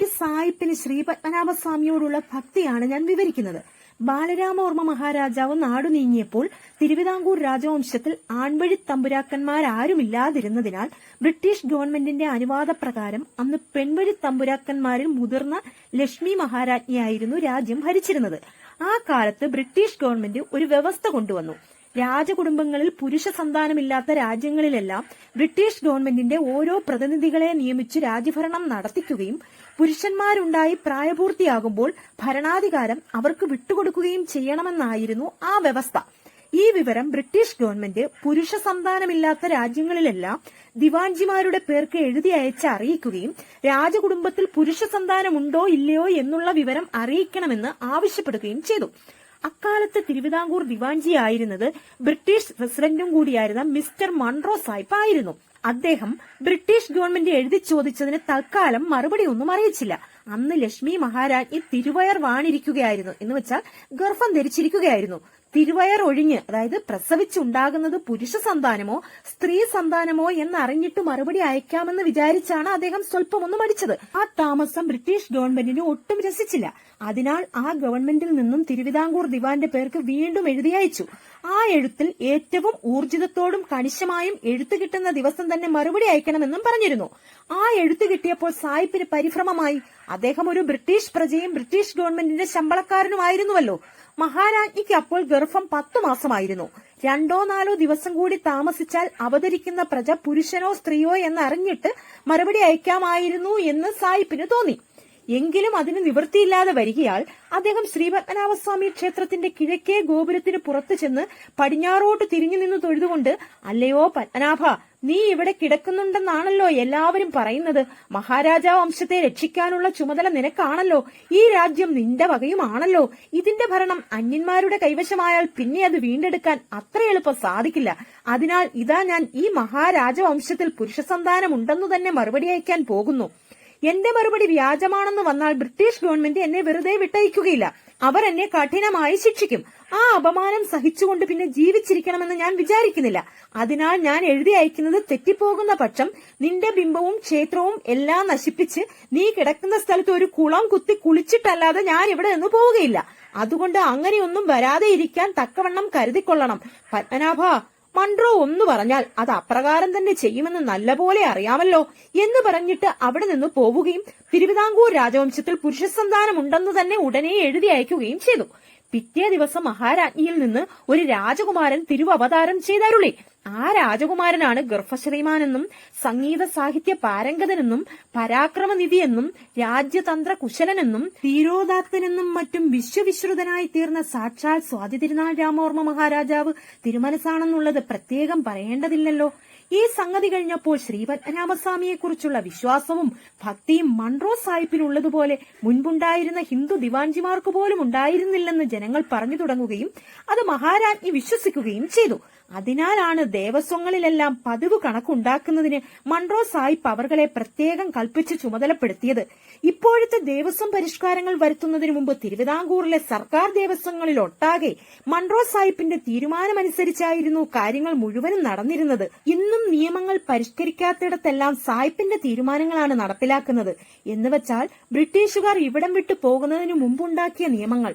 ഒരു സായിപ്പിന് ശ്രീ പത്മനാഭസ്വാമിയോടുള്ള ഭക്തിയാണ് ഞാൻ വിവരിക്കുന്നത്. ബാലരാമവർമ്മ മഹാരാജാവ് നാടു നീങ്ങിയപ്പോൾ തിരുവിതാംകൂർ രാജവംശത്തിൽ ആൺവഴി തമ്പുരാക്കന്മാരാരുമില്ലാതിരുന്നതിനാൽ ബ്രിട്ടീഷ് ഗവൺമെന്റിന്റെ അനുവാദപ്രകാരം അന്ന് പെൺവഴി തമ്പുരാക്കന്മാരിൽ മുതിർന്ന ലക്ഷ്മി മഹാരാജ്ഞിയായിരുന്നു രാജ്യം ഭരിച്ചിരുന്നത്. ആ കാലത്ത് ബ്രിട്ടീഷ് ഗവൺമെന്റ് ഒരു വ്യവസ്ഥ കൊണ്ടുവന്നു. രാജകുടുംബങ്ങളിൽ പുരുഷ സന്താനമില്ലാത്ത രാജ്യങ്ങളിലെല്ലാം ബ്രിട്ടീഷ് ഗവൺമെന്റിന്റെ ഓരോ പ്രതിനിധികളെ നിയമിച്ച് രാജ്യഭരണം നടത്തിക്കുകയും പുരുഷന്മാരുണ്ടായി പ്രായപൂർത്തിയാകുമ്പോൾ ഭരണാധികാരം അവർക്ക് വിട്ടുകൊടുക്കുകയും ചെയ്യണമെന്നായിരുന്നു ആ വ്യവസ്ഥ. ഈ വിവരം ബ്രിട്ടീഷ് ഗവൺമെന്റ് പുരുഷ സന്താനമില്ലാത്ത രാജ്യങ്ങളിലെല്ലാം ദിവാൻജിമാരുടെ പേർക്ക് എഴുതി അയച്ച് അറിയിക്കുകയും രാജകുടുംബത്തിൽ പുരുഷ സന്താനമുണ്ടോ ഇല്ലയോ എന്നുള്ള വിവരം അറിയിക്കണമെന്ന് ആവശ്യപ്പെടുകയും ചെയ്തു. അക്കാലത്ത് തിരുവിതാംകൂർ ദിവാൻജി ആയിരുന്നത് ബ്രിട്ടീഷ് പ്രസിഡന്റും കൂടിയായിരുന്ന മിസ്റ്റർ മൺറോ സാഹിബ് ആയിരുന്നു. അദ്ദേഹം ബ്രിട്ടീഷ് ഗവൺമെന്റ് എഴുതി ചോദിച്ചതിന് തൽക്കാലം മറുപടി ഒന്നും അറിയിച്ചില്ല. അന്ന് ലക്ഷ്മി മഹാരാജ്ഞി തിരുവയർ വാണിരിക്കുകയായിരുന്നു. എന്ന് വെച്ചാൽ ഗർഭം ധരിച്ചിരിക്കുകയായിരുന്നു. തിരുവയർ ഒഴിഞ്ഞ് അതായത് പ്രസവിച്ചുണ്ടാകുന്നത് പുരുഷ സന്താനമോ സ്ത്രീ സന്താനമോ എന്നറിഞ്ഞിട്ട് മറുപടി അയക്കാമെന്ന് വിചാരിച്ചാണ് അദ്ദേഹം സ്വല്പം ഒന്ന് മടിച്ചത്. ആ താമസം ബ്രിട്ടീഷ് ഗവൺമെന്റിന് ഒട്ടും രസിച്ചില്ല. അതിനാൽ ആ ഗവൺമെന്റിൽ നിന്നും തിരുവിതാംകൂർ ദിവാന്റെ പേർക്ക് വീണ്ടും എഴുതി അയച്ചു. ആ എഴുത്തിൽ ഏറ്റവും ഊർജിതത്തോടും കണിശമായും എഴുത്ത് കിട്ടുന്ന ദിവസം തന്നെ മറുപടി അയക്കണമെന്നും പറഞ്ഞിരുന്നു. ആ എഴുത്ത് കിട്ടിയപ്പോൾ സായിപ്പിന് പരിഭ്രമമായി. അദ്ദേഹം ഒരു ബ്രിട്ടീഷ് പ്രജയും ബ്രിട്ടീഷ് ഗവൺമെന്റിന്റെ ശമ്പളക്കാരനുമായിരുന്നുവല്ലോ. മഹാരാജ്ഞിക്ക് അപ്പോൾ ഗർഭം പത്തു മാസമായിരുന്നു. രണ്ടോ നാലോ ദിവസം കൂടി താമസിച്ചാൽ അവതരിക്കുന്ന പ്രജ പുരുഷനോ സ്ത്രീയോ എന്ന് അറിഞ്ഞിട്ട് മറുപടി അയക്കാമായിരുന്നു എന്ന് സായിപ്പിന് തോന്നി. എങ്കിലും അതിന് നിവൃത്തിയില്ലാതെ വരികയാൽ അദ്ദേഹം ശ്രീപത്മനാഭസ്വാമി ക്ഷേത്രത്തിന്റെ കിഴക്കേ ഗോപുരത്തിന് പുറത്തു ചെന്ന് പടിഞ്ഞാറോട്ട് തിരിഞ്ഞു നിന്ന് തൊഴുതുകൊണ്ട് അല്ലയോ പത്മനാഭ നീ ഇവിടെ കിടക്കുന്നുണ്ടെന്നാണല്ലോ എല്ലാവരും പറയുന്നത്. മഹാരാജാ വംശത്തെ രക്ഷിക്കാനുള്ള ചുമതല നിനക്കാണല്ലോ. ഈ രാജ്യം നിന്റെ വകയുമാണല്ലോ. ഇതിന്റെ ഭരണം അന്യന്മാരുടെ കൈവശമായാൽ പിന്നെ അത് വീണ്ടെടുക്കാൻ അത്ര എളുപ്പം സാധിക്കില്ല. അതിനാൽ ഇതാ ഞാൻ ഈ മഹാരാജവംശത്തിൽ പുരുഷസന്താനമുണ്ടെന്നു തന്നെ മറുപടി അയക്കാൻ പോകുന്നു. എന്റെ മറുപടി വ്യാജമാണെന്ന് വന്നാൽ ബ്രിട്ടീഷ് ഗവൺമെന്റ് എന്നെ വെറുതെ വിട്ടയക്കുകയില്ല. അവർ എന്നെ കഠിനമായി ശിക്ഷിക്കും. ആ അപമാനം സഹിച്ചുകൊണ്ട് പിന്നെ ജീവിച്ചിരിക്കണമെന്ന് ഞാൻ വിചാരിക്കുന്നില്ല. അതിനാൽ ഞാൻ എഴുതി അയക്കുന്നത് തെറ്റിപ്പോകുന്ന പക്ഷം നിന്റെ ബിംബവും ക്ഷേത്രവും എല്ലാം നശിപ്പിച്ച് നീ കിടക്കുന്ന സ്ഥലത്ത് ഒരു കുളം കുത്തി കുളിച്ചിട്ടല്ലാതെ ഞാൻ ഇവിടെ നിന്ന് പോവുകയില്ല. അതുകൊണ്ട് അങ്ങനെയൊന്നും വരാതെ ഇരിക്കാൻ തക്കവണ്ണം കരുതിക്കൊള്ളണം. പത്മനാഭ മൺട്രോ ഒന്ന് പറഞ്ഞാൽ അത് അപ്രകാരം തന്നെ ചെയ്യുമെന്ന് നല്ലപോലെ അറിയാമല്ലോ എന്ന് പറഞ്ഞിട്ട് അവിടെ നിന്ന് പോവുകയും തിരുവിതാംകൂർ രാജവംശത്തിൽ പുരുഷസന്താനം സന്താനമുണ്ടെന്ന് തന്നെ ഉടനെ എഴുതി അയക്കുകയും ചെയ്തു. പിറ്റേ ദിവസം മഹാരാജ്ഞിയിൽ നിന്ന് ഒരു രാജകുമാരൻ തിരുവവതാരം ചെയ്തരുളി. ആ രാജകുമാരനാണ് ഗർഭശ്രീമാനെന്നും സംഗീത സാഹിത്യ പാരംഗതനെന്നും പരാക്രമനിധി എന്നും രാജ്യതന്ത്ര കുശലനെന്നും ധീരോദാത്തനെന്നും മറ്റും വിശ്വവിശ്രുതനായി തീർന്ന സാക്ഷാൽ സ്വാതി തിരുനാൾ രാമവർമ്മ മഹാരാജാവ് തിരുമനസാണെന്നുള്ളത് പ്രത്യേകം പറയേണ്ടതില്ലല്ലോ. ഈ സംഗതി കഴിഞ്ഞപ്പോൾ ശ്രീപത്മനാഭസ്വാമിയെക്കുറിച്ചുള്ള വിശ്വാസവും ഭക്തിയും മൺറോ സാഹിബിനുള്ളതുപോലെ മുൻപുണ്ടായിരുന്ന ഹിന്ദു ദിവാൻജിമാർക്ക് പോലും ഉണ്ടായിരുന്നില്ലെന്ന് ജനങ്ങൾ പറഞ്ഞു തുടങ്ങുകയും അത് മഹാരാജ്ഞി വിശ്വസിക്കുകയും ചെയ്തു. അതിനാലാണ് ദേവസ്വങ്ങളിലെല്ലാം പതിവ് കണക്കുണ്ടാക്കുന്നതിന് മൺറോ സാഹിബ് അവർകളെ പ്രത്യേകം കൽപ്പിച്ച് ചുമതലപ്പെടുത്തിയത്. ഇപ്പോഴത്തെ ദേവസ്വം പരിഷ്കാരങ്ങൾ വരുത്തുന്നതിനു മുമ്പ് തിരുവിതാംകൂറിലെ സർക്കാർ ദേവസ്വങ്ങളിൽ ഒട്ടാകെ മൺറോ സായിപ്പിന്റെ തീരുമാനമനുസരിച്ചായിരുന്നു കാര്യങ്ങൾ മുഴുവനും നടന്നിരുന്നത്. ഇന്നും നിയമങ്ങൾ പരിഷ്കരിക്കാത്തിടത്തെല്ലാം സായിപ്പിന്റെ തീരുമാനങ്ങളാണ് നടപ്പിലാക്കുന്നത്. എന്നുവച്ചാൽ ബ്രിട്ടീഷുകാർ ഇവിടം വിട്ടു പോകുന്നതിനു മുമ്പുണ്ടാക്കിയ നിയമങ്ങൾ.